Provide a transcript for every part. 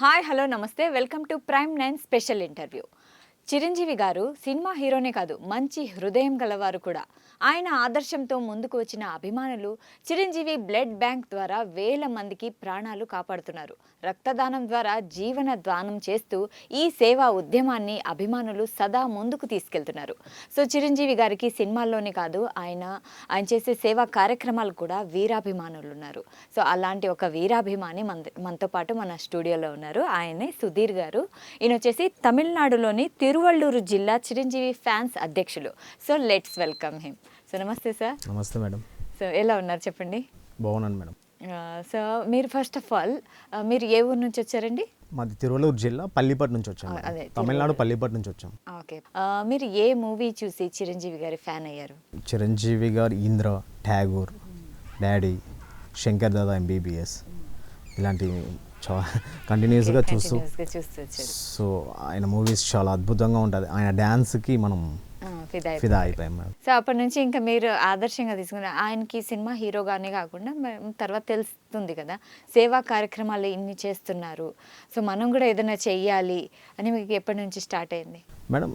Hi hello నమస్తే. Welcome to Prime Nine special interview. Chiranjeevi గారు cinema హీరోనే కాదు మంచి హృదయం గలవారు కూడా. ఆయన ఆదర్శంతో ముందుకు వచ్చిన అభిమానులు చిరంజీవి బ్లడ్ బ్యాంక్ ద్వారా వేల మందికి ప్రాణాలు కాపాడుతున్నారు. రక్తదానం ద్వారా జీవన దానం చేస్తూ ఈ సేవా ఉద్యమాన్ని అభిమానులు సదా ముందుకు తీసుకెళ్తున్నారు. సో చిరంజీవి గారికి సినిమాల్లోనే కాదు ఆయన ఆయన చేసే సేవా కార్యక్రమాలు కూడా వీరాభిమానులు ఉన్నారు సో అలాంటి ఒక వీరాభిమాని మన మనతో పాటు మన స్టూడియోలో ఉన్నారు. ఆయనే సుధీర్ గారు. ఈయన వచ్చేసి తమిళనాడులోని తిరువళ్ళూరు జిల్లా చిరంజీవి ఫ్యాన్స్ అధ్యక్షులు. So let's welcome him. So నమస్తే సార్. నమస్తే మేడం. సో ఎలా ఉన్నారు చెప్పండి? బాగున్నాను మేడం. సో మీరు ఫస్ట్ ఆఫ్ ఆల్ మీరు ఏ ఊరు నుంచి వచ్చారండి? మాది తిరువల్లూరు జిల్లా పల్లిపట్ నుంచి వచ్చాం తమిళనాడు పల్లిపట్ నుంచి వచ్చాం. ఓకే. మీరు ఏ మూవీ చూసి చిరంజీవి గారి ఫ్యాన్ అయ్యారు? చిరంజీవి గారు ఇంద్ర ట్యాగూర్ డాడీ శంకర్ దాదా ఎంబీబీఎస్ ఇలాంటివి చా కంటిన్యూస్గా చూస్తూ. సో ఆయన మూవీస్ చాలా అద్భుతంగా ఉంటుంది ఆయన డ్యాన్స్కి మనం ఫిదా ఫిదా అయిపోయాం మేడం సో అప్పటి నుంచి ఇంకా మీరు ఆదర్శంగా తీసుకున్న ఆయనకి సినిమా హీరోగానే కాకుండా తర్వాత తెలుస్తుంది కదా సేవా కార్యక్రమాలు ఇన్ని చేస్తున్నారు. సో మనం కూడా ఏదైనా చెయ్యాలి అని మీకు ఎప్పటి నుంచి స్టార్ట్ అయింది? మేడం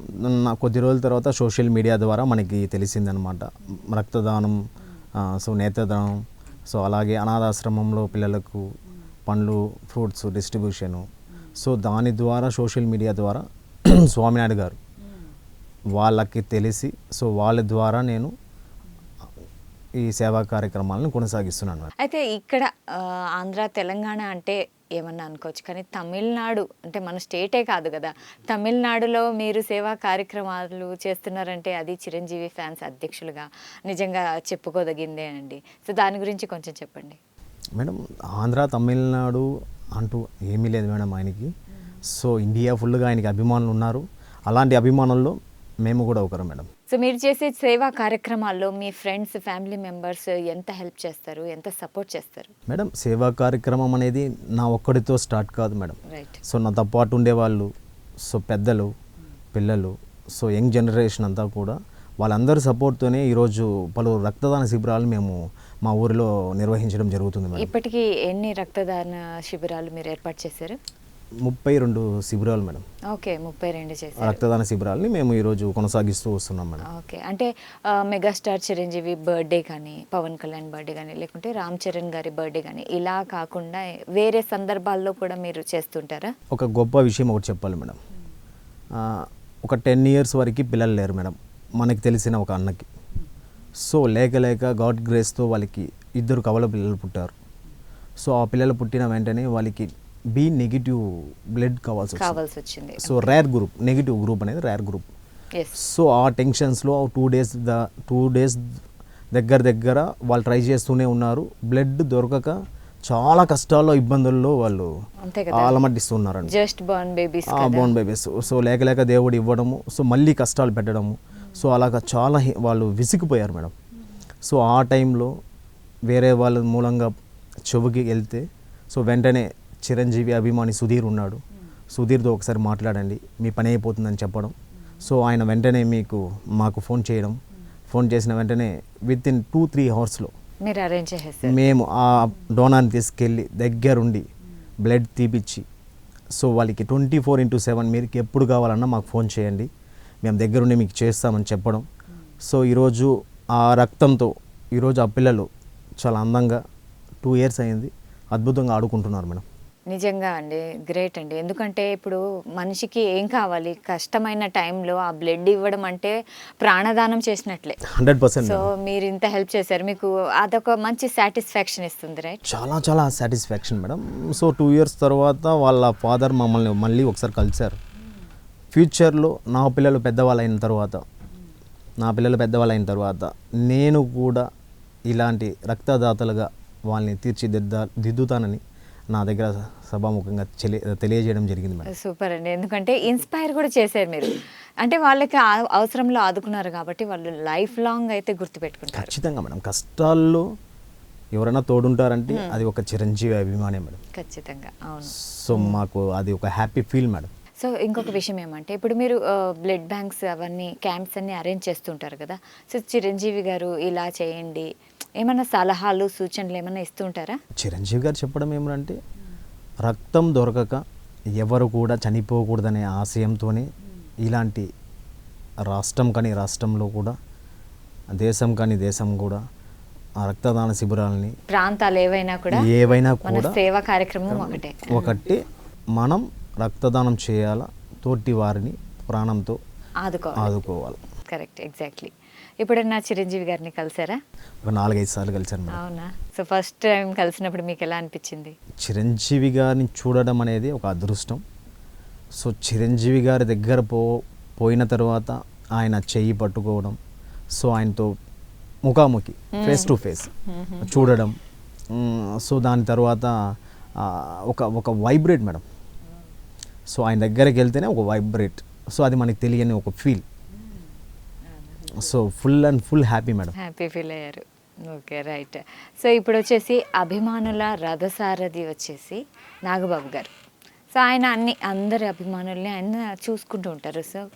నా కొద్ది రోజుల తర్వాత సోషల్ మీడియా ద్వారా మనకి తెలిసిందనమాట. రక్తదానం సో నేత్రదానం సో అలాగే అనాథాశ్రమంలో పిల్లలకు పండ్లు ఫ్రూట్స్ డిస్ట్రిబ్యూషను. సో దాని ద్వారా సోషల్ మీడియా ద్వారా స్వామినాయుడు గారు వాళ్ళకి తెలిసి సో వాళ్ళ ద్వారా నేను ఈ సేవా కార్యక్రమాలను కొనసాగిస్తున్నాను. అయితే ఇక్కడ ఆంధ్ర తెలంగాణ అంటే ఏమన్నా అనుకోవచ్చు. కానీ తమిళనాడు అంటే మన స్టేటే కాదు కదా. తమిళనాడులో మీరు సేవా కార్యక్రమాలు చేస్తున్నారంటే అది చిరంజీవి ఫ్యాన్స్ అధ్యక్షులుగా నిజంగా చెప్పుకోదగిందే అండి. సో దాని గురించి కొంచెం చెప్పండి. మేడం ఆంధ్ర తమిళనాడు అంటూ ఏమీ లేదు మేడం ఆయనకి. సో ఇండియా ఫుల్గా ఆయనకి అభిమానులు ఉన్నారు. అలాంటి అభిమానుల్లో మేము కూడా ఒకరు మేడం. సో మీరు చేసే సేవా కార్యక్రమాల్లో మీ ఫ్రెండ్స్ ఫ్యామిలీ మెంబర్స్ ఎంత హెల్ప్ చేస్తారు? ఎంత సపోర్ట్ చేస్తారు? మేడం సేవా కార్యక్రమం అనేది నా ఒక్కడితో స్టార్ట్ కాదు మేడం. సో నాతో పాటు ఉండేవాళ్ళు సో పెద్దలు పిల్లలు సో యంగ్ జనరేషన్ అంతా కూడా వాళ్ళందరి సపోర్ట్తోనే ఈరోజు పలు రక్తదాన శిబిరాలు మేము మా ఊరిలో నిర్వహించడం జరుగుతుంది మేడం. ఇప్పటికీ ఎన్ని రక్తదాన శిబిరాలు మీరు ఏర్పాటు చేశారు? ముప్పై రెండు శిబిరాలు మేడం. ఓకే ముప్పై రెండు చేశారు. రక్తదాన శిబిరాలని మేము ఈరోజు కొనసాగిస్తూ వస్తున్నాం మేడం. ఓకే అంటే మెగాస్టార్ చిరంజీవి బర్త్డే కానీ పవన్ కళ్యాణ్ బర్త్డే కానీ లేకుంటే రామ్ చరణ్ గారి బర్త్డే కానీ ఇలా కాకుండా వేరే సందర్భాల్లో కూడా మీరు చేస్తుంటారా? ఒక గొప్ప విషయం ఒకటి చెప్పాలి మేడం. ఒక టెన్ ఇయర్స్ వరకు పిల్లలు లేరు మేడం మనకి తెలిసిన ఒక అన్నకి. సో లేక లేక గాడ్ గ్రేస్తో వాళ్ళకి ఇద్దరు కవల పిల్లలు పుట్టారు. సో ఆ పిల్లలు పుట్టిన వెంటనే వాళ్ళకి బి నెగిటివ్ బ్లడ్ కావాల్సి వచ్చింది. కావాల్సి వచ్చింది. So rare group negative group అనేది రేర్ గ్రూప్. సో ఆ టెన్షన్స్లో two days the two days దగ్గర దగ్గర వాళ్ళు ట్రై చేస్తూనే ఉన్నారు. బ్లడ్ దొరకక చాలా కష్టాల్లో ఇబ్బందుల్లో వాళ్ళు ఆలమట్టిస్తున్నారండి. Just born babies born babies so లేక లేక దేవుడు ఇవ్వడము సో మళ్ళీ కష్టాలు పెట్టడము. సో అలాగా చాలా వాళ్ళు విసిగిపోయారు మేడం. సో ఆ టైంలో వేరే వాళ్ళ మూలంగా చెవుకి వెళ్తే సో వెంటనే చిరంజీవి అభిమాని సుధీర్ ఉన్నాడు. సుధీర్తో ఒకసారి మాట్లాడండి మీ పని అయిపోతుందని చెప్పడం. సో ఆయన వెంటనే మీకు మాకు ఫోన్ చేయడం. ఫోన్ చేసిన వెంటనే విత్ ఇన్ టూ త్రీ అవర్స్లో మీరు అరేంజ్ చేసేస్తారు మేము ఆ డోనాన్ని తీసుకెళ్ళి దగ్గరుండి బ్లడ్ తీపిచ్చి సో వాళ్ళకి ట్వంటీ ఫోర్ ఇంటూ సెవెన్ మీరు ఎప్పుడు కావాలన్నా మాకు ఫోన్ చేయండి. మేము దగ్గరుండి మీకు చేస్తామని చెప్పడం. సో ఈరోజు ఆ రక్తంతో ఈరోజు ఆ పిల్లలు చాలా అందంగా టూ ఇయర్స్ అయింది. అద్భుతంగా ఆడుకుంటున్నారు మేడం. నిజంగా అండి. గ్రేట్ అండి. ఎందుకంటే ఇప్పుడు మనిషికి ఏం కావాలి? కష్టమైన టైంలో ఆ బ్లడ్ ఇవ్వడం అంటే ప్రాణదానం చేసినట్లే. హండ్రెడ్ పర్సెంట్ సో మీరు ఇంత హెల్ప్ చేశారు. మీకు అదొక మంచి సాటిస్ఫాక్షన్ ఇస్తుంది రైట్? చాలా చాలా satisfaction madam. So two years తర్వాత వాళ్ళ ఫాదర్ మమ్మల్ని మళ్ళీ ఒకసారి కలిశారు. ఫ్యూచర్లో నా పిల్లలు పెద్దవాళ్ళు అయిన తర్వాత నా పిల్లలు పెద్దవాళ్ళు అయిన తర్వాత నేను కూడా ఇలాంటి రక్తదాతలుగా వాళ్ళని తీర్చిదిద్దా దిద్దుతానని నా దగ్గర సభాముఖంగా తెలియ తెలియజేయడం జరిగింది మేడం. సూపర్ అండి. ఎందుకంటే ఇన్స్పైర్ కూడా చేశారు మీరు. అంటే వాళ్ళకి అవసరంలో ఆదుకున్నారు కాబట్టి వాళ్ళు లైఫ్ లాంగ్ అయితే గుర్తుపెట్టుకుంటారు. ఖచ్చితంగా మేడం. కష్టాల్లో ఎవరైనా తోడుంటారంటే అది ఒక చిరంజీవి అభిమానే మేడం. ఖచ్చితంగా. అవును. సో మాకు అది ఒక హ్యాపీ ఫీల్ మేడం. సో ఇంకొక విషయం ఏమంటే ఇప్పుడు మీరు బ్లడ్ బ్యాంక్స్ అవన్నీ క్యాంప్స్ అన్ని అరేంజ్ చేస్తుంటారు కదా. సో చిరంజీవి గారు ఇలా చేయండి ఏమైనా సలహాలు సూచనలు ఏమైనా ఇస్తుంటారా? చిరంజీవి గారు చెప్పడం ఏమంటే రక్తం దొరకక ఎవరు కూడా చనిపోకూడదనే ఆశయంతోనే ఇలాంటి రాష్ట్రం కానీ రాష్ట్రంలో కూడా దేశం కానీ దేశం కూడా ఆ రక్తదాన శిబిరాలని ప్రాంతాలు ఏవైనా కూడా ఏవైనా కూడా సేవా కార్యక్రమం ఒకటే. ఒకటి మనం రక్తదానం చేయాలా? తోటి వారిని ప్రాణంతో ఆదుకోవాలి. ఆదుకోవాలి. కరెక్ట్ ఎగ్జాక్ట్లీ ఎప్పుడన్నా చిరంజీవి గారిని కలిసారా? ఒక నాలుగైదు సార్లు కలిశాను మేడం. అవునా? సో ఫస్ట్ టైం కలిసినప్పుడు మీకు ఎలా అనిపించింది? చిరంజీవి గారిని చూడడం అనేది ఒక అదృష్టం. సో చిరంజీవి గారి దగ్గర పో పోయిన తర్వాత ఆయన చెయ్యి పట్టుకోవడం సో ఆయనతో ముఖాముఖి ఫేస్ టు ఫేస్ చూడడం. సో దాని తర్వాత ఒక ఒక వైబ్రేట్ మేడం. సో ఆయన దగ్గరికి వెళ్తేనే ఒక వైబ్రేట్. సో అది మనకి తెలియని ఒక feel. So full and full happy madam. Happy feel అయ్యారు. Okay right. సో ఇప్పుడు వచ్చేసి అభిమానుల రథసారథి వచ్చేసి నాగబాబు గారు. సో ఆయన అన్ని అందరి అభిమానుల్ని ఆయన చూసుకుంటూ ఉంటారు. సో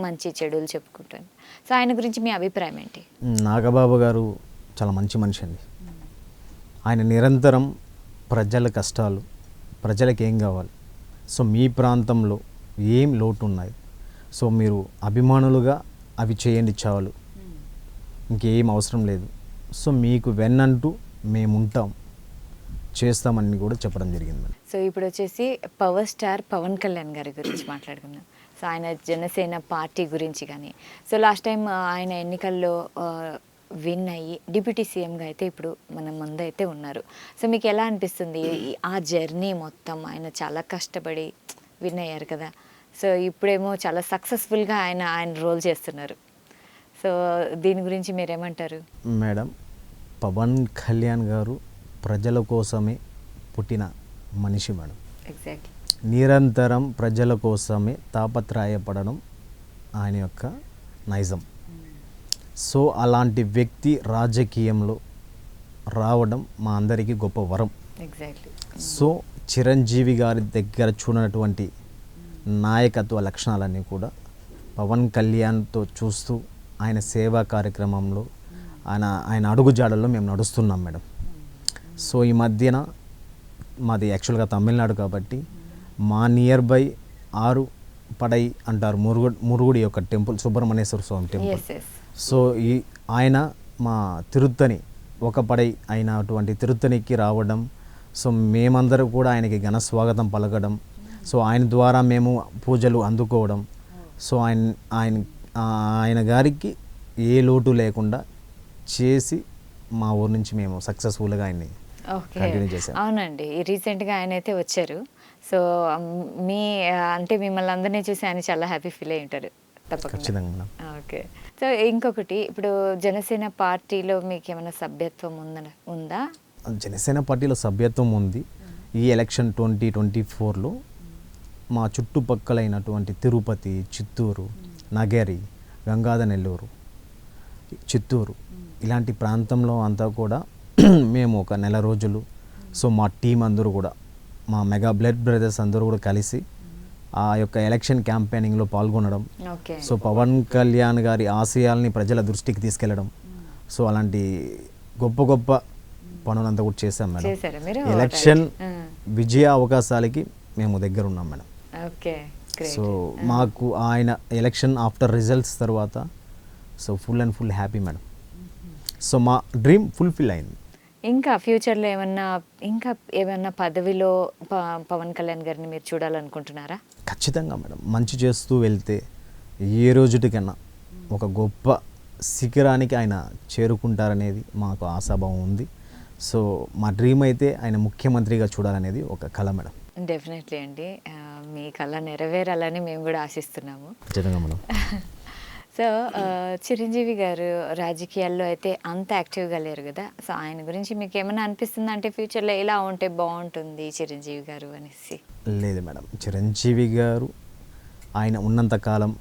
మంచి చెడులు చెప్పుకుంటారు. సో ఆయన గురించి మీ అభిప్రాయం ఏంటి? నాగబాబు గారు చాలా మంచి మనిషి అండి. ఆయన నిరంతరం ప్రజల కష్టాలు ప్రజలకు ఏం కావాలి? సో మీ ప్రాంతంలో ఏం లోటు ఉన్నాయి? సో మీరు అభిమానులుగా అవి చేయండి చాలు. ఇంకేం అవసరం లేదు. సో మీకు వెన్నంటూ మేము ఉంటాం చేస్తామని కూడా చెప్పడం జరిగింది. సో ఇప్పుడు వచ్చేసి పవర్ స్టార్ పవన్ కళ్యాణ్ గారి గురించి మాట్లాడుకుందాం. సో ఆయన జనసేన పార్టీ గురించి కానీ. సో లాస్ట్ టైం ఆయన ఎన్నికల్లో విన్ అయ్యి డిప్యూటీ సీఎంగా అయితే ఇప్పుడు మన ముందైతే ఉన్నారు. సో మీకు ఎలా అనిపిస్తుంది? ఆ జర్నీ మొత్తం ఆయన చాలా కష్టపడి విన్ అయ్యారు కదా. సో ఇప్పుడేమో చాలా సక్సెస్ఫుల్గా ఆయన ఆయన రోల్ చేస్తున్నారు. సో దీని గురించి మీరేమంటారు? మేడం పవన్ కళ్యాణ్ గారు ప్రజల కోసమే పుట్టిన మనిషి మేడం. ఎగ్జాక్ట్లీ నిరంతరం ప్రజల కోసమే తాపత్రయపడడం ఆయన యొక్క నైజం. సో అలాంటి వ్యక్తి రాజకీయంలో రావడం మా అందరికీ గొప్ప వరం. ఎగ్జాక్ట్లీ సో చిరంజీవి గారి దగ్గర చూడనటువంటి నాయకత్వ లక్షణాలన్నీ కూడా పవన్ కళ్యాణ్తో చూస్తూ ఆయన సేవా కార్యక్రమంలో ఆయన ఆయన అడుగుజాడల్లో మేము నడుస్తున్నాం మేడం. సో ఈ మధ్యన మాది యాక్చువల్గా తమిళనాడు కాబట్టి మా నియర్ బై ఆరు పడై అంటారు మురుగుడు మురుగుడి యొక్క temple Subrahmanyeswara Swamy temple. So ఈ ఆయన మా తిరుత్తని ఒక పడై అయినటువంటి తిరుత్తనికి రావడం సో మేమందరం కూడా ఆయనకి ఘన స్వాగతం పలకడం సో ఆయన ద్వారా మేము పూజలు అందుకోవడం. సో ఆయన ఆయన ఆయన గారికి ఏ లోటు లేకుండా చేసి మా ఊరు నుంచి మేము సక్సెస్ఫుల్గా ఆయన్ని ఓకే. కంటిన్యూ చేశాం. అవునండి. ఈ రీసెంట్గా ఆయన అయితే వచ్చారు. సో మీ అంటే మిమ్మల్ని అందరినీ చూసి ఆయన చాలా హ్యాపీ ఫీల్ అయి ఉంటారు. తప్పకుండా. ఓకే. సో ఇంకొకటి ఇప్పుడు జనసేన పార్టీలో మీకు ఏమైనా సభ్యత్వం ఉందా ఉందా? జనసేన పార్టీలో సభ్యత్వం ఉంది. ఈ ఎలక్షన్ ట్వంటీ ట్వంటీ ఫోర్లో మా చుట్టుపక్కలైనటువంటి తిరుపతి చిత్తూరు నగరి గంగాధ నెల్లూరు చిత్తూరు ఇలాంటి ప్రాంతంలో అంతా కూడా మేము ఒక నెల రోజులు సో మా టీం అందరూ కూడా మా మెగా బ్లడ్ బ్రదర్స్ అందరూ కూడా కలిసి ఆ యొక్క ఎలక్షన్ క్యాంపెయినింగ్లో పాల్గొనడం సో పవన్ కళ్యాణ్ గారి ఆశయాల్ని ప్రజల దృష్టికి తీసుకెళ్ళడం సో అలాంటి గొప్ప గొప్ప పనులంతా కూడా చేశాం మేడం. ఎలక్షన్. విజయ అవకాశాలకి మేము దగ్గర ఉన్నాం మేడం. సో మాకు ఆయన ఎలక్షన్ ఆఫ్టర్ రిజల్ట్స్ తర్వాత so full and full happy madam so మా డ్రీమ్ ఫుల్ఫిల్ అయింది. ఇంకా ఫ్యూచర్లో ఏమన్నా ఇంకా ఏమన్నా పదవిలో పవన్ కళ్యాణ్ గారిని మీరు చూడాలనుకుంటున్నారా? ఖచ్చితంగా మేడం మంచి చేస్తూ వెళ్తే ఏ రోజుటికన్నా ఒక గొప్ప శిఖరానికి ఆయన చేరుకుంటారనేది మాకు ఆశాభావం ఉంది. సో మా డ్రీమ్ అయితే ఆయన ముఖ్యమంత్రిగా చూడాలనేది ఒక కళ మేడం డెఫినెట్లీ అండి. మీ కళ నెరవేరాలని మేము కూడా ఆశిస్తున్నాము. సో చిరంజీవి గారు రాజకీయాల్లో అయితే అంత యాక్టివ్గా లేరు కదా. సో ఆయన గురించి మీకు ఏమైనా అనిపిస్తుందా? అంటే ఫ్యూచర్లో ఇలా ఉంటే బాగుంటుంది చిరంజీవి గారు అనేసి. లేదు మేడం. చిరంజీవి గారు ఆయన ఉన్నంతకాలం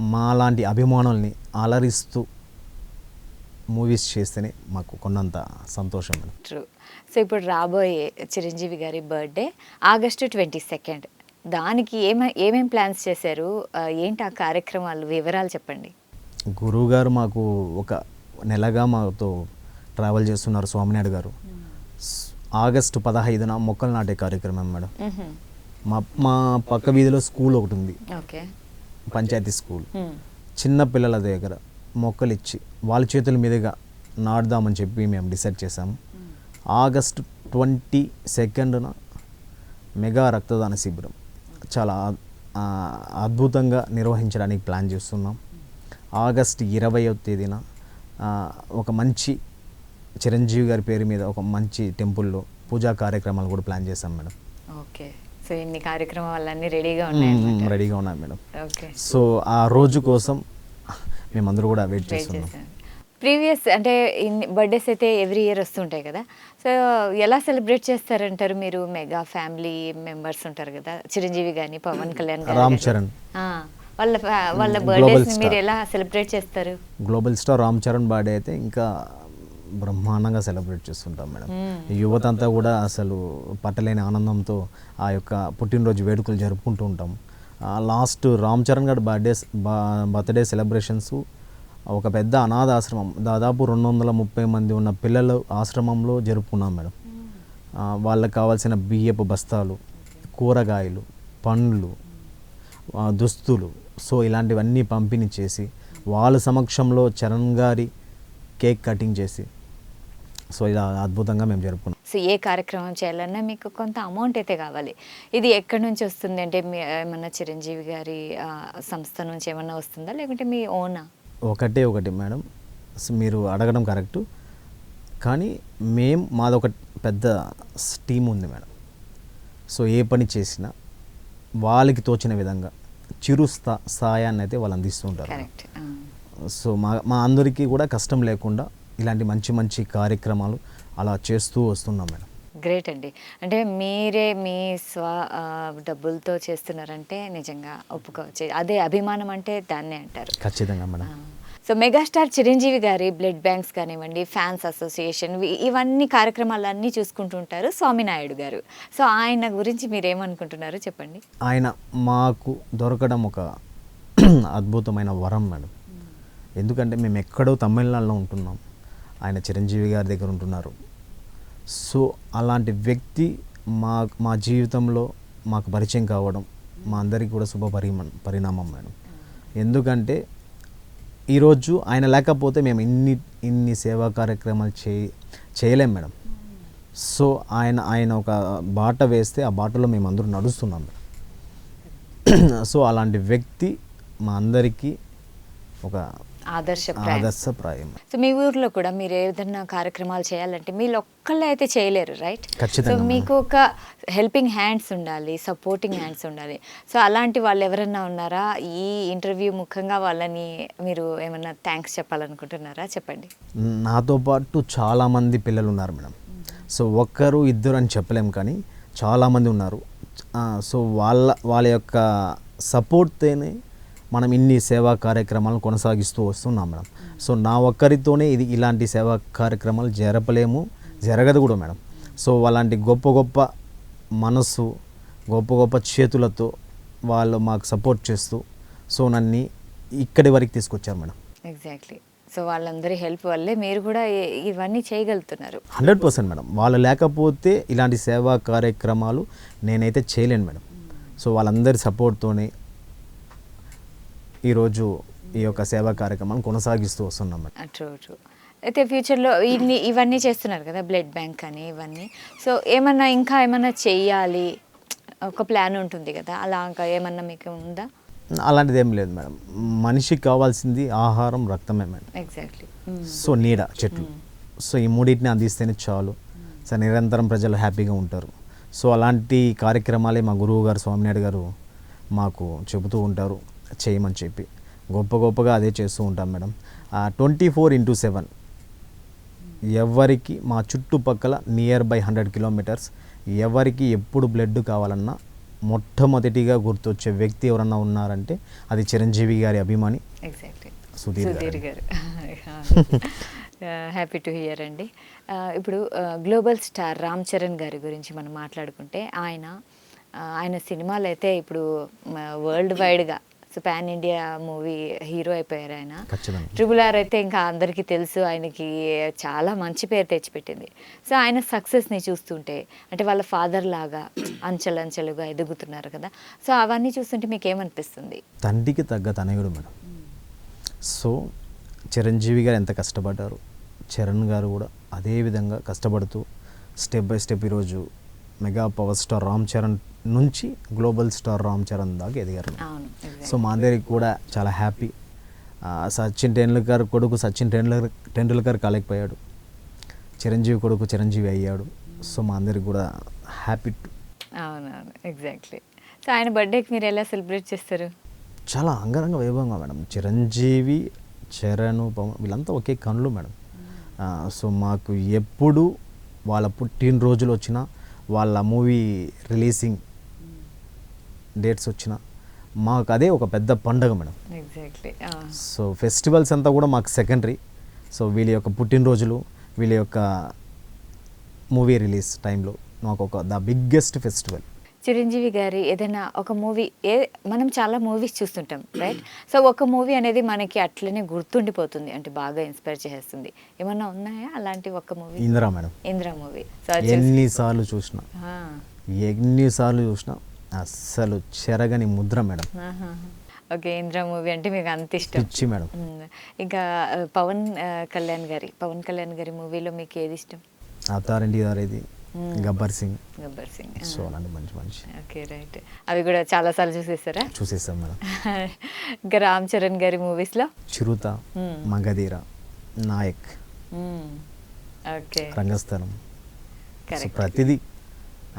మాలాంటి అభిమానుల్ని అలరిస్తూ మూవీస్ చేస్తేనే మాకు కొన్నంత సంతోషం ట్రూ సో ఇప్పుడు రాబోయే చిరంజీవి గారి బర్త్డే ఆగస్టు ట్వంటీ సెకండ్ దానికి ఏమ ఏమేం ప్లాన్స్ చేశారు? ఏంటి ఆ కార్యక్రమాలు? వివరాలు చెప్పండి. గురువు గారు మాకు ఒక నెలగా మాతో ట్రావెల్ చేస్తున్నారు స్వామినాయుడు గారు. ఆగస్టు పదహైదున మొక్కలు నాటే కార్యక్రమం మేడం. మా మా పక్క వీధిలో స్కూల్ ఒకటి ఉంది. ఓకే. పంచాయతీ స్కూల్. చిన్న పిల్లల దగ్గర మొక్కలు ఇచ్చి వాళ్ళ చేతుల మీదుగా నాటుదామని చెప్పి మేము డిసైడ్ చేసాము ఆగస్ట్ ట్వంటీ సెకండ్న మెగా రక్తదాన శిబిరం చాలా అద్భుతంగా నిర్వహించడానికి ప్లాన్ చేస్తున్నాం. ఆగస్ట్ ఇరవయో తేదీన ఒక మంచి చిరంజీవి గారి పేరు మీద ఒక మంచి టెంపుల్లో పూజా కార్యక్రమాలు కూడా ప్లాన్ చేశాం మేడం. ఓకే. సో ఇన్ని కార్యక్రమాలన్నీ రెడీగా ఉన్నాయి రెడీగా ఉన్నాం మేడం. ఓకే. సో ఆ రోజు కోసం మేమందరూ కూడా వెయిట్ చేస్తున్నాం. ప్రీవియస్ అంటే బర్త్డేస్ అయితే ఎవ్రీ ఇయర్ వస్తుంటాయి కదా. సో ఎలా సెలబ్రేట్ చేస్తారంటారు మీరు? మెగా ఫ్యామిలీ మెంబర్స్ ఉంటారు కదా. చిరంజీవి కానీ పవన్ కళ్యాణ్ రామ్. చరణ్. వాళ్ళ వాళ్ళ బర్త్డేస్ మీరు. ఎలా సెలబ్రేట్ చేస్తారు? Global star Ram Charan birthday అయితే ఇంకా బ్రహ్మాండంగా సెలబ్రేట్ చేస్తుంటాం మేడం. యువత అంతా కూడా అసలు పట్టలేని ఆనందంతో ఆ యొక్క పుట్టినరోజు వేడుకలు జరుపుకుంటూ ఉంటాం. లాస్ట్ రామ్ చరణ్ గారి బర్త్డే బర్త్డే సెలబ్రేషన్స్ ఒక పెద్ద అనాథ ఆశ్రమం దాదాపు రెండు వందల ముప్పై మంది ఉన్న పిల్లలు ఆశ్రమంలో జరుపుకున్నాం మేడం. వాళ్ళకి కావాల్సిన బియ్యపు బస్తాలు కూరగాయలు పండ్లు దుస్తులు. సో ఇలాంటివన్నీ పంపిణీ చేసి వాళ్ళ సమక్షంలో చరణ్ గారి కేక్ కటింగ్ చేసి సో ఇలా అద్భుతంగా మేము జరుపుకున్నాం. సో ఏ కార్యక్రమం చేయాలన్నా మీకు కొంత అమౌంట్ అయితే కావాలి. ఇది ఎక్కడి నుంచి వస్తుంది అంటే మీ ఏమన్నా చిరంజీవి గారి సంస్థ నుంచి ఏమన్నా వస్తుందా? లేకుంటే మీ ఓనా? ఒకటే ఒకటి మేడం. మీరు అడగడం కరెక్టు. కానీ మేము మాది ఒక పెద్ద టీం ఉంది మేడం. సో ఏ పని చేసినా వాళ్ళకి తోచిన విధంగా చిరు స్థా సాయాన్ని అయితే వాళ్ళు అందిస్తూ ఉంటారు సో మా మా అందరికీ కూడా కష్టం లేకుండా ఇలాంటి మంచి మంచి కార్యక్రమాలు అలా చేస్తూ వస్తున్నాం మేడం. గ్రేట్ అండి. అంటే మీరే మీ స్వ డబ్బులతో చేస్తున్నారంటే నిజంగా ఒప్పుకోవచ్చు. అదే అభిమానం అంటే దాన్నే అంటారు. ఖచ్చితంగా మేడం. సో మెగాస్టార్ చిరంజీవి గారి బ్లడ్ బ్యాంక్స్ కానివ్వండి ఫ్యాన్స్ అసోసియేషన్ ఇవి- ఇవన్నీ కార్యక్రమాలన్నీ చూసుకుంటుంటారు స్వామినాయుడు గారు. సో ఆయన గురించి మీరు ఏమనుకుంటున్నారు చెప్పండి. ఆయన మాకు దొరకడం ఒక అద్భుతమైన వరం మేడం. ఎందుకంటే మేము ఎక్కడో తమిళనాడులో ఉంటున్నాం. ఆయన చిరంజీవి గారి దగ్గర ఉంటున్నారు. సో అలాంటి వ్యక్తి మా మా జీవితంలో మాకు పరిచయం కావడం మా అందరికీ కూడా శుభ పరిమ పరిణామం మేడం. ఎందుకంటే ఈరోజు ఆయన లేకపోతే మేము ఇన్ని ఇన్ని సేవా కార్యక్రమాలు చే చేయలేం మేడం. సో ఆయన ఆయన ఒక బాట వేస్తే ఆ బాటలో మేము అందరూ నడుస్తున్నాం సో అలాంటి వ్యక్తి మా అందరికీ ఒక ఆదర్శప్రాయం సో మీ ఊర్లో కూడా మీరు ఏదైనా కార్యక్రమాలు చేయాలంటే మీరు ఒక్కళ్ళే అయితే చేయలేరు రైట్ సో మీకు ఒక హెల్పింగ్ హ్యాండ్స్ ఉండాలి సపోర్టింగ్ హ్యాండ్స్ ఉండాలి. సో అలాంటి వాళ్ళు ఎవరన్నా ఉన్నారా? ఈ ఇంటర్వ్యూ ముఖంగా వాళ్ళని మీరు ఏమన్నా థ్యాంక్స్ చెప్పాలనుకుంటున్నారా? చెప్పండి. నాతో పాటు చాలామంది పిల్లలు ఉన్నారు మేడం. సో ఒక్కరు ఇద్దరు అని చెప్పలేం కానీ చాలామంది ఉన్నారు. సో వాళ్ళ వాళ్ళ యొక్క సపోర్ట్తోనే మనం ఇన్ని సేవా కార్యక్రమాలను కొనసాగిస్తూ వస్తున్నాం మేడం. సో నా ఒక్కరితోనే ఇది ఇలాంటి సేవా కార్యక్రమాలు జరపలేము జరగదు కూడా మేడం. సో అలాంటి గొప్ప గొప్ప మనస్సు గొప్ప గొప్ప చేతులతో వాళ్ళు మాకు సపోర్ట్ చేస్తూ సో నన్ను ఇక్కడి వరకు తీసుకొచ్చారు మేడం. ఎగ్జాక్ట్లీ సో వాళ్ళందరి హెల్ప్ వల్లే మీరు కూడా ఇవన్నీ చేయగలుగుతున్నారు. Hundred percent madam. వాళ్ళు లేకపోతే ఇలాంటి సేవా కార్యక్రమాలు నేనైతే చేయలేను మేడం. సో వాళ్ళందరి సపోర్ట్తోనే ఈరోజు ఈ యొక్క సేవా కార్యక్రమాన్ని కొనసాగిస్తూ వస్తున్నాం మేడం ట్రూ ట్రూ అయితే ఫ్యూచర్లో ఇన్ని ఇవన్నీ చేస్తున్నారు కదా బ్లడ్ బ్యాంక్ అని ఇవన్నీ. సో ఏమన్నా ఇంకా ఏమన్నా చెయ్యాలి? ఒక ప్లాన్ ఉంటుంది కదా అలా ఇంకా ఏమన్నా మీకు ఉందా? అలాంటిది ఏం లేదు మేడం. మనిషికి కావాల్సింది ఆహారం రక్తమే మేడం. ఎగ్జాక్ట్లీ సో నీడ చెట్లు. సో ఈ మూడింటిని అందిస్తేనే చాలు. సో నిరంతరం ప్రజలు హ్యాపీగా ఉంటారు. సో అలాంటి కార్యక్రమాలే మా గురువు గారు స్వామినాయుడు గారు మాకు చెబుతూ ఉంటారు. చేయమని చెప్పి. గొప్ప గొప్పగా అదే చేస్తూ ఉంటాం madam. Twenty four into seven. ఎవరికి మా చుట్టుపక్కల నియర్ బై హండ్రెడ్ కిలోమీటర్స్ ఎవరికి ఎప్పుడు బ్లడ్ కావాలన్నా మొట్టమొదటిగా గుర్తొచ్చే వ్యక్తి ఎవరన్నా ఉన్నారంటే అది చిరంజీవి గారి అభిమాని ఎగ్జాక్ట్లీ సుధీర్ గారు. హ్యాపీ టు హియర్ అండి. ఇప్పుడు గ్లోబల్ స్టార్ రామ్ చరణ్ గారి గురించి మనం మాట్లాడుకుంటే ఆయన ఆయన సినిమాలు అయితే ఇప్పుడు వరల్డ్ వైడ్గా so pan India movie hero అయిపోయారు ఆయన. ట్రిపుల్ ఆర్ అయితే ఇంకా అందరికీ తెలుసు ఆయనకి చాలా మంచి పేరు తెచ్చిపెట్టింది. సో ఆయన సక్సెస్ని చూస్తుంటే అంటే వాళ్ళ ఫాదర్ లాగా అంచెలంచెలుగా ఎదుగుతున్నారు కదా. సో అవన్నీ చూస్తుంటే మీకు ఏమనిపిస్తుంది తండ్రికి తగ్గ తనయుడు మేడం. సో చిరంజీవి గారు ఎంత కష్టపడ్డారు. చరణ్ గారు కూడా అదే విధంగా కష్టపడుతూ స్టెప్ బై స్టెప్ ఈరోజు mega power star Ram Charan నుంచి గ్లోబల్ స్టార్ రామ్ చరణ్ దాకా ఎదిగారు. సో మా అందరికి కూడా చాలా హ్యాపీ. సచిన్ టెండూల్కర్ కొడుకు సచిన్ టెండూల్కర్ టెండూల్కర్ కాలేకపోయాడు. చిరంజీవి కొడుకు చిరంజీవి అయ్యాడు. సో మా అందరికి కూడా హ్యాపీ అవునవును ఎగ్జాక్ట్లీ. సో ఆయన బర్త్డేకి మీరు ఎలా సెలబ్రేట్ చేస్తారు? చాలా అంగరంగ వైభవంగా మేడం. చిరంజీవి చరణ్ పవన్ వీళ్ళంతా ఒకే కనులు మేడం. సో మాకు ఎప్పుడు వాళ్ళ పుట్టినరోజులు వచ్చినా వాళ్ళ మూవీ రిలీజింగ్ డేట్స్ వచ్చినా మాకు అదే ఒక పెద్ద పండగ మేడం. ఎగ్జాక్ట్లీ సో ఫెస్టివల్స్ అంతా కూడా మాకు సెకండరీ సో వీళ్ళ యొక్క పుట్టినరోజులు వీళ్ళ యొక్క మూవీ రిలీజ్ టైంలో మాకు ఒక ద బిగ్గెస్ట్ ఫెస్టివల్. చిరంజీవి గారి ఏదైనా ఒక మూవీ ఏ మనం చాలా మూవీస్ చూస్తుంటాం రైట్ సో ఒక మూవీ అనేది మనకి అట్లనే గుర్తుండిపోతుంది అంటే బాగా ఇన్స్పైర్ చేసేస్తుంది. ఏమన్నా ఉన్నాయా అలాంటి ఒక movie? Indira madam. Indra movie. ఎన్నిసార్లు చూసినా. ఎన్నిసార్లు చూసినా అస్సలు చెరగని Mudra madam. Okay Indra movie అంటే మీకు అంత ఇష్టం. మేడం. ఇంకా పవన్ కళ్యాణ్ గారి పవన్ కళ్యాణ్ గారి మూవీలో మీకు ఏది ఇష్టం? దారేది మ్మ్. గబ్బర్ సింగ్ గబ్బర్ సింగ్ సో అలాంటి మంచి మంచి. ఓకే రైట్ అవి కూడా చాలా సార్లు చూసేస్తారా? చూసేస్తాం మేడం. ఇంకా రామ్ చరణ్ గారి మూవీస్లో చిరుత మ్మ్. Magadheera Nayak. Okay Rangasthalam. So correct ప్రతిదీ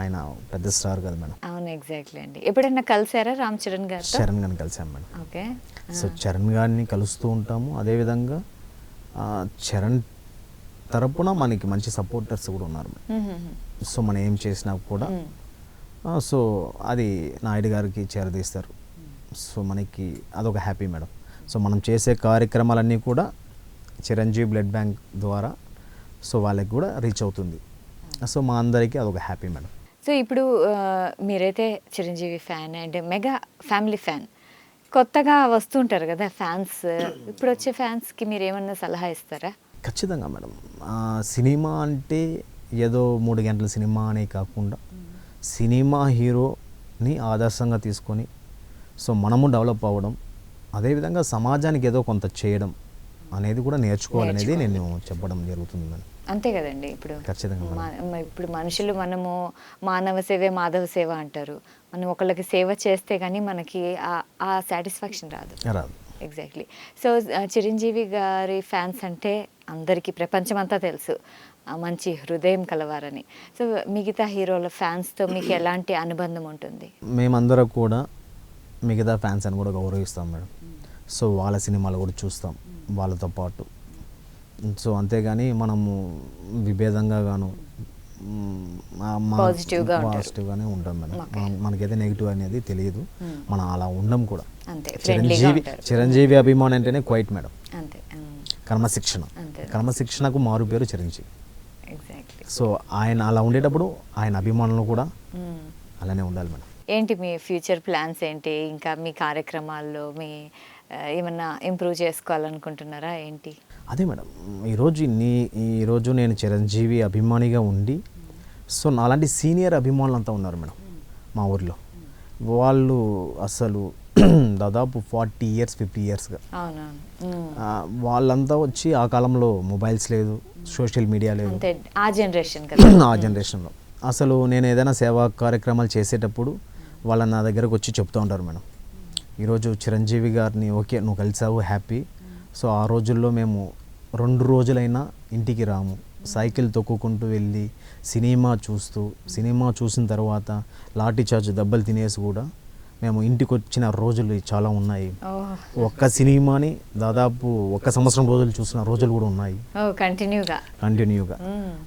ఆయన పెద్ద స్టార్ కదా మేడం. అవును ఎగ్జాక్ట్లీ అండి. ఎప్పుడన్నా కలిసారా రామ్ చరణ్ గారితో? చరణ్ గారిని కలిసాం మేడం. ఓకే సో చరణ్ గారిని కలుస్తూ ఉంటాము. అదేవిధంగా చరణ్ తరపున మనకి మంచి సపోర్టర్స్ కూడా ఉన్నారు. సో మనం ఏం చేసినా కూడా సో అది నాయుడు గారికి చేరదీస్తారు. సో మనకి అదొక హ్యాపీ మేడం. సో మనం చేసే కార్యక్రమాలన్నీ కూడా చిరంజీవి బ్లడ్ బ్యాంక్ ద్వారా సో వాళ్ళకి కూడా రీచ్ అవుతుంది. సో మా అందరికీ అదొక హ్యాపీ మేడం. సో ఇప్పుడు మీరైతే Chiranjeevi fan and mega family fan. కొత్తగా వస్తుంటారు కదా ఫ్యాన్స్. ఇప్పుడు వచ్చే ఫ్యాన్స్కి మీరు ఏమన్నా సలహా ఇస్తారా? ఖచ్చితంగా మేడం. సినిమా అంటే ఏదో మూడు గంటల సినిమా అనే కాకుండా సినిమా హీరోని ఆదర్శంగా తీసుకొని సో మనము డెవలప్ అవ్వడం అదేవిధంగా సమాజానికి ఏదో కొంత చేయడం అనేది కూడా నేర్చుకోవాలనేది నేను చెప్పడం జరుగుతుంది మేడం. అంతే కదండి ఇప్పుడు. ఖచ్చితంగా ఇప్పుడు మనుషులు మనము మానవ సేవే మాధవ సేవ అంటారు. మనం ఒకళ్ళకి సేవ చేస్తే కానీ మనకి ఆ సాటిస్ఫాక్షన్ రాదు. రాదు. ఎగ్జాక్ట్లీ సో చిరంజీవి గారి ఫ్యాన్స్ అంటే అందరికీ ప్రపంచమంతా తెలుసు. మంచి హృదయం కలవారని. సో మిగతా హీరోల ఫ్యాన్స్తో మీకు ఎలాంటి అనుబంధం ఉంటుంది? మేమందరం కూడా మిగతా ఫ్యాన్స్ అని కూడా గౌరవిస్తాం మేడం. సో వాళ్ళ సినిమాలు కూడా చూస్తాం వాళ్ళతో పాటు. సో అంతేగాని మనము విభేదంగా గాను పాజిటివ్గానే ఉంటాం. మనం- మనకైతే నెగిటివ్ అనేది తెలియదు. Hmm. మనం అలా ఉండం కూడా. చిరంజీవి చిరంజీవి అభిమానం అంటేనే క్వైట్ మేడం. క్రమశిక్షణ. క్రమశిక్షణకు మారు పేరు చిరంజీవి. సో ఆయన అలా ఉండేటప్పుడు ఆయన అభిమానులు కూడా అలానే ఉండాలి మేడం. ఏంటి మీ ఫ్యూచర్ ప్లాన్స్ ఏంటి? ఇంకా మీ కార్యక్రమాల్లో మీ ఏమన్నా ఇంప్రూవ్ చేసుకోవాలనుకుంటున్నారా? ఏంటి? అదే మేడం. ఈరోజు నీ ఈరోజు నేను చిరంజీవి అభిమానిగా ఉండి సో నాలాంటి సీనియర్ అభిమానులు అంతా ఉన్నారు మేడం మా ఊర్లో. వాళ్ళు అసలు దాదాపు ఫార్టీ ఇయర్స్ ఫిఫ్టీ ఇయర్స్గా. వాళ్ళంతా వచ్చి ఆ కాలంలో మొబైల్స్ లేదు సోషల్ మీడియా లేదు. ఆ జనరేషన్ కదా. ఆ జనరేషన్లో. అసలు నేను ఏదైనా సేవా కార్యక్రమాలు చేసేటప్పుడు వాళ్ళ నా దగ్గరకు వచ్చి చెప్తూ ఉంటారు మేడం. ఈరోజు చిరంజీవి గారిని ఓకే నువ్వు కలిసావు హ్యాపీ. సో ఆ రోజుల్లో మేము రెండు రోజులైనా ఇంటికి రాము. సైకిల్ తొక్కుకుంటూ వెళ్ళి సినిమా చూస్తూ సినిమా చూసిన తర్వాత లాఠీ చార్జ్ దెబ్బలు తినేసి కూడా మేము ఇంటికి వచ్చిన రోజులు చాలా ఉన్నాయి. ఒక్క సినిమాని దాదాపు ఒక్క సంవత్సరం రోజులు చూసిన రోజులు కూడా ఉన్నాయి. కంటిన్యూగా. కంటిన్యూగా.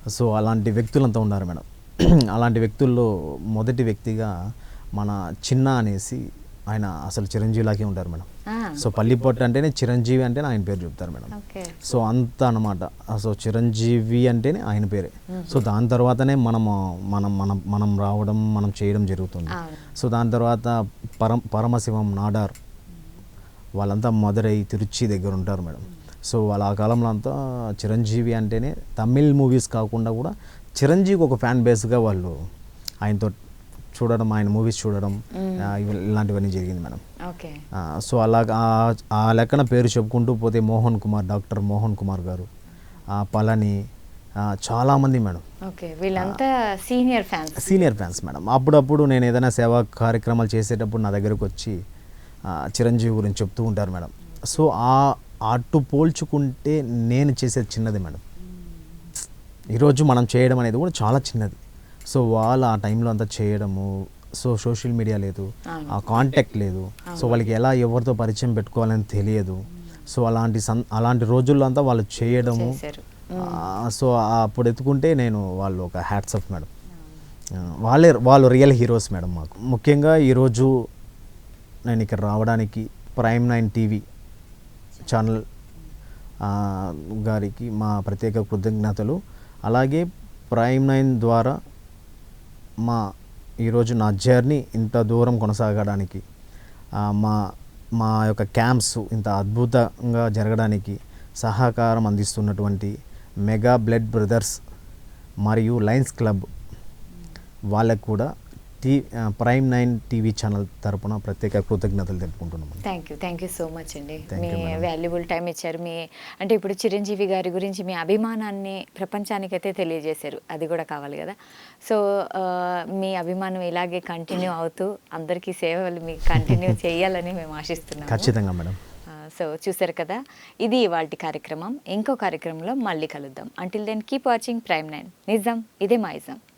సో అలాంటి వ్యక్తులంతా ఉన్నారు మేడం. అలాంటి వ్యక్తుల్లో మొదటి వ్యక్తిగా మన చిన్న అనేసి ఆయన అసలు చిరంజీవిలాగే ఉంటారు మేడం. సో పల్లిపొట్టు అంటేనే చిరంజీవి అంటేనే ఆయన పేరు చెప్తారు మేడం. సో అంత అనమాట సో చిరంజీవి అంటేనే ఆయన పేరే. సో దాని తర్వాతనే మనము మనం మనం మనం రావడం మనం చేయడం జరుగుతుంది. సో దాని తర్వాత పరం పరమశివం నాడార్ వాళ్ళంతా మదురై తిరుచి దగ్గర ఉంటారు మేడం. సో వాళ్ళ ఆ కాలంలో అంతా చిరంజీవి అంటేనే తమిళ్ మూవీస్ కాకుండా కూడా చిరంజీవికి ఒక ఫ్యాన్ బేస్గా వాళ్ళు ఆయనతో చూడడం ఆయన మూవీస్ చూడడం ఇలాంటివన్నీ జరిగింది మేడం. ఓకే. సో అలా ఆ- లెక్కన పేరు చెప్పుకుంటూ పోతే మోహన్ కుమార్ డాక్టర్ మోహన్ కుమార్ గారు ఆ, పళని ఆ, చాలామంది మేడం. ఓకే. వీళ్ళంతా senior fans. Senior fans madam. అప్పుడప్పుడు నేను ఏదైనా సేవా కార్యక్రమాలు చేసేటప్పుడు నా దగ్గరకు వచ్చి చిరంజీవి గురించి చెప్తూ ఉంటారు మేడం. సో ఆ అటు పోల్చుకుంటే నేను చేసేది చిన్నది మేడం. ఈరోజు మనం చేయడం అనేది కూడా చాలా చిన్నది. సో వాళ్ళు ఆ టైంలో అంతా చేయడము సో సోషల్ మీడియా లేదు. ఆ కాంటాక్ట్ లేదు. సో వాళ్ళకి ఎలా ఎవరితో పరిచయం పెట్టుకోవాలని తెలియదు. సో అలాంటి సన్ అలాంటి రోజుల్లో అంతా వాళ్ళు చేయడము సో అప్పుడు ఎత్తుకుంటే నేను వాళ్ళు ఒక హ్యాట్స్ ఆఫ్ మేడం. వాళ్ళే వాళ్ళు రియల్ హీరోస్ మేడం మాకు. ముఖ్యంగా ఈరోజు నేను ఇక్కడ రావడానికి ప్రైమ్ నైన్ టీవీ ఛానల్ గారికి మా ప్రత్యేక కృతజ్ఞతలు. అలాగే ప్రైమ్ నైన్ ద్వారా మా ఈరోజు నా జర్నీ ఇంత దూరం కొనసాగడానికి మా మా యొక్క క్యాంప్స్ ఇంత అద్భుతంగా జరగడానికి సహకారం అందిస్తున్నటువంటి మెగా బ్లడ్ బ్రదర్స్ మరియు లయన్స్ క్లబ్ వాళ్ళకు కూడా T Prime Nine TV channel తరపున ప్రత్యేక కృతజ్ఞతలు తెలుపుకుంటున్నాము thank you thank you so much అండి. మీ. వాల్యుబుల్ టైం ఇచ్చారు. మీ అంటే ఇప్పుడు చిరంజీవి గారి గురించి మీ అభిమానాన్ని ప్రపంచానికైతే తెలియజేశారు. అది కూడా కావాలి కదా. సో మీ అభిమానం ఇలాగే కంటిన్యూ అవుతూ అందరికీ సేవలు మీకు కంటిన్యూ చేయాలని మేము ఆశిస్తున్నాము. ఖచ్చితంగా మేడం సో చూసారు కదా. ఇది ఇవాళ కార్యక్రమం. ఇంకో కార్యక్రమంలో మళ్ళీ కలుద్దాం. Until then keep watching Prime Nine నిజం ఇదే మా ఇజం.